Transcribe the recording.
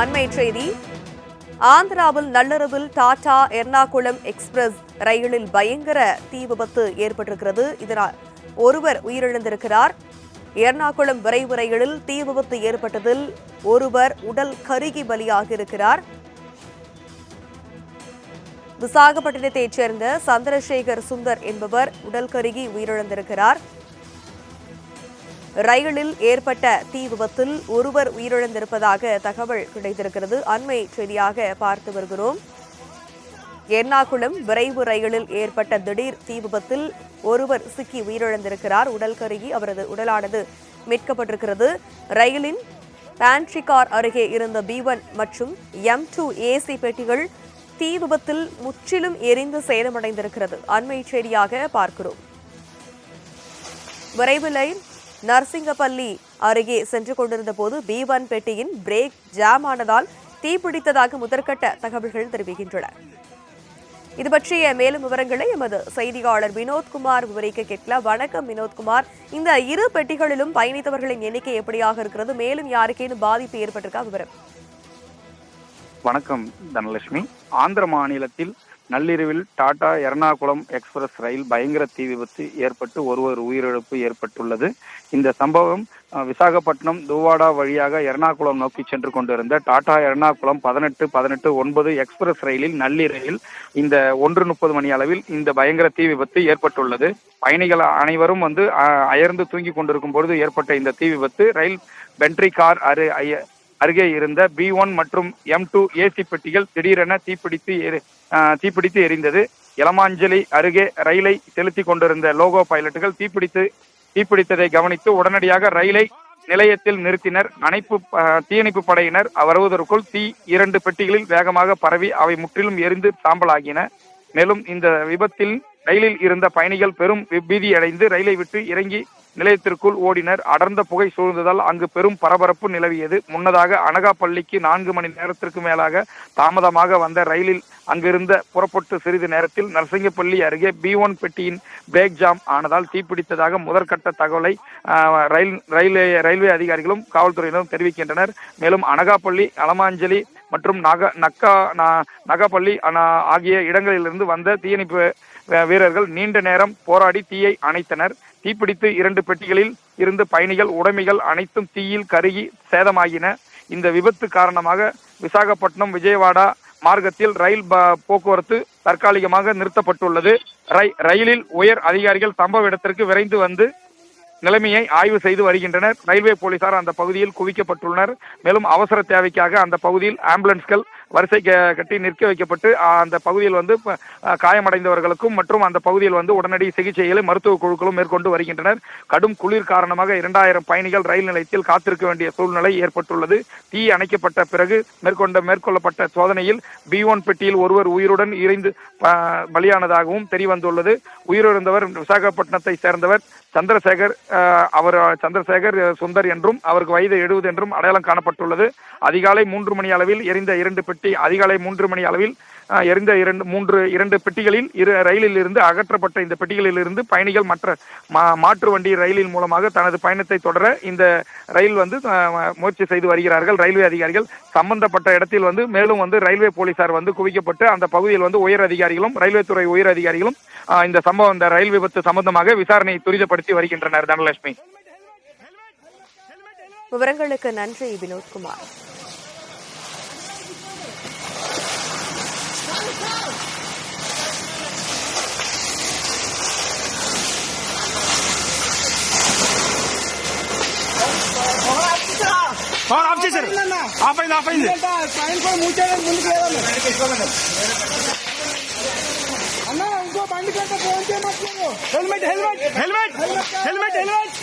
அண்மை செய்தி. ஆந்திராவில் நள்ளிரவில் டாடா எர்ணாகுளம் எக்ஸ்பிரஸ் ரயிலில் பயங்கர தீ விபத்து ஏற்பட்டிருக்கிறது. இதனால் ஒருவர் உயிரிழந்திருக்கிறார். எர்ணாகுளம் விரைவு ரயிலில் தீ விபத்து ஏற்பட்டதில் ஒருவர் உடல் கருகி பலியாகியிருக்கிறார். விசாகப்பட்டினத்தைச் சேர்ந்த சந்திரசேகர் சுந்தர் என்பவர் உடல் கருகி உயிரிழந்திருக்கிறார். ரயிலில் ஏற்பட்ட தீ விபத்தில் ஒருவர் உயிரிழந்திருப்பதாக தகவல் கிடைத்திருக்கிறது. அண்மை செய்தியாக பார்த்து வருகிறோம். எர்ணாகுளம் விரைவு ரயிலில் ஏற்பட்ட திடீர் தீ விபத்தில் ஒருவர் சிக்கி உயிரிழந்திருக்கிறார். உடல் கருகி அவரது உடலானது மீட்கப்பட்டிருக்கிறது. ரயிலின் பேண்ட்ரி கார் அருகே இருந்த பி ஒன் மற்றும் எம் டூ ஏசி பெட்டிகள் தீ விபத்தில் முற்றிலும் எரிந்து சேதமடைந்திருக்கிறது. அண்மை செய்தியாக பார்க்கிறோம். விரைவு லைன் நர்சிங்கப்பள்ளி அருகே சென்று கொண்டிருந்த போது பி ஒன் பெட்டியின் பிரேக் ஜாம் ஆனதால் தீப்பிடித்ததாக முதற்கட்ட தகவல்கள் தெரிவிக்கின்றன. இது பற்றிய மேலும் விவரங்களை எமது செய்தியாளர் வினோத்குமார் விவரிக்க கேட்கலாம். வணக்கம் வினோத்குமார். இந்த இரு பெட்டிகளிலும் பயணித்தவர்களின் எண்ணிக்கை எப்படியாக இருக்கிறது? மேலும் யாருக்கேனும் பாதிப்பு ஏற்பட்டிருக்கா? விவரம். வணக்கம் தனலட்சுமி. ஆந்திர மாநிலத்தில் நள்ளிரவில் டாடா எர்ணாகுளம் எக்ஸ்பிரஸ் ரயில் பயங்கர தீ விபத்து ஏற்பட்டு ஒருவர் உயிரிழப்பு ஏற்பட்டுள்ளது. இந்த சம்பவம் விசாகப்பட்டினம் தூவாடா வழியாக எர்ணாகுளம் நோக்கி சென்று கொண்டிருந்த டாடா எர்ணாகுளம் பதினெட்டு பதினெட்டு ஒன்பது எக்ஸ்பிரஸ் ரயிலில் நள்ளிரவில் இந்த ஒன்று முப்பது மணி அளவில் இந்த பயங்கர தீ விபத்து ஏற்பட்டுள்ளது. பயணிகள் அனைவரும் வந்து அயர்ந்து தூங்கி கொண்டிருக்கும் பொழுது ஏற்பட்ட இந்த தீ விபத்து ரயில் பென்ட்ரி கார் அரு அருகே இருந்த பி ஒன் மற்றும் எம் டூ ஏசி பெட்டிகள் திடீரென தீப்பிடித்து எரி- தீப்பிடித்து எரிந்தது. இளமாஞ்சலி அருகே ரயிலை செலுத்தி கொண்டிருந்த லோகோ பைலட்டுகள் தீப்பிடித்து தீப்பிடித்ததை கவனித்து உடனடியாக ரயிலை நிலையத்தில் நிறுத்தினர். அணைப்பு தீயணைப்பு படையினர் வருவதற்குள் தீ இரண்டு பெட்டிகளில் வேகமாக பரவி அவை முற்றிலும் எரிந்து சாம்பலாகின மேலும் இந்த விபத்தில் ரயிலில் இருந்த பயணிகள் பெரும் பீதியடைந்து ரயிலை விட்டு இறங்கி நிலையத்திற்குள் ஓடினர். அடர்ந்த புகை சூழ்ந்ததால் அங்கு பெரும் பரபரப்பு நிலவியது. முன்னதாக அனகாப்பள்ளிக்கு நான்கு மணி நேரத்திற்கு மேலாக தாமதமாக வந்த ரயிலில் அங்கிருந்த புறப்பட்டு சிறிது நேரத்தில் நரசிங்கப்பள்ளி அருகே பி ஒன் பெட்டியின் பிரேக் ஜாம் ஆனதால் தீப்பிடித்ததாக முதற்கட்ட தகவலை ரயில் ரயில்வே ரயில்வே அதிகாரிகளும் காவல்துறையினரும் தெரிவிக்கின்றனர். மேலும் அனகாப்பள்ளி அலமாஞ்சலி மற்றும் நக நக்கா ந- நகப்பள்ளி ஆகிய இடங்களிலிருந்து வந்த தீயணைப்பு வீரர்கள் நீண்ட நேரம் போராடி தீயை அணைத்தனர். தீப்பிடித்து இரண்டு பெட்டிகளில் இருந்து பயணிகள் உடைமைகள் அனைத்தும் தீயில் கருகி சேதமாகின. இந்த விபத்து காரணமாக விசாகப்பட்டினம் விஜயவாடா மார்க்கத்தில் ரயில் ப- போக்குவரத்து தற்காலிகமாக நிறுத்தப்பட்டுள்ளது. ரை- ரயிலில் உயர் அதிகாரிகள் சம்பவ இடத்திற்கு விரைந்து வந்து நிலைமையை ஆய்வு செய்து வருகின்றனர். ரயில்வே போலீசார் அந்த பகுதியில் குவிக்கப்பட்டுள்ளனர். மேலும் அவசர தேவைக்காக அந்த பகுதியில் ஆம்புலன்ஸ்கள் வரிசை க- கட்டி நிற்க வைக்கப்பட்டு அந்த பகுதியில் வந்து ப- காயமடைந்தவர்களுக்கும் மற்றும் அந்த பகுதியில் வந்து உடனடி சிகிச்சைகளை மருத்துவ குழுக்களும் மேற்கொண்டு வருகின்றனர். கடும் குளிர் காரணமாக இரண்டாயிரம் பயணிகள் ரயில் நிலையத்தில் காத்திருக்க வேண்டிய சூழ்நிலை ஏற்பட்டுள்ளது. தீ அணைக்கப்பட்ட பிறகு மேற்கொண்ட மேற்கொள்ளப்பட்ட சோதனையில் பி ஒன் பெட்டியில் ஒருவர் உயிருடன் இறைந்து பலியானதாகவும் தெரியவந்துள்ளது. உயிரிழந்தவர் விசாகப்பட்டினத்தை சேர்ந்தவர் சந்திரசேகர் அவர் சந்திரசேகர் சுந்தர் என்றும் அவருக்கு வயது எழுபது என்றும் அடையாளம் காணப்பட்டுள்ளது. அதிகாலை மூன்று மணி அளவில் எரிந்த இரண்டு பெட்டி அதிகாலை மூன்று மணி அளவில் எரிந்த இரண்டு மூன்று இரண்டு பெட்டிகளில் இரு ரயிலில் இருந்து அகற்றப்பட்ட இந்த பெட்டிகளில் இருந்து பயணிகள் மற்ற மா- மாற்று வண்டி ரயிலின் மூலமாக தனது பயணத்தை தொடர இந்த ரயில் வந்து முயற்சி செய்து வருகிறார்கள். ரயில்வே அதிகாரிகள் சம்பந்தப்பட்ட இடத்தில் வந்து மேலும் வந்து ரயில்வே போலீசார் வந்து குவிக்கப்பட்டு அந்த பகுதியில் வந்து உயர் அதிகாரிகளும் ரயில்வே துறை உயர் அதிகாரிகளும் இந்த சம்பவம் இந்த ரயில் விபத்து சம்பந்தமாக விசாரணையை துரிதப்படுத்தி வருகின்றனர் தனலட்சுமி. விவரங்களுக்கு நன்றி வினோத்குமார். ఆఫ్ చేశారు. ఆఫ్ అయింది ఆఫ్ అయింది. అన్న ఇంకో బండి కంటే phone చేయమట్లేదు helmet helmet. Helmet helmet helmet.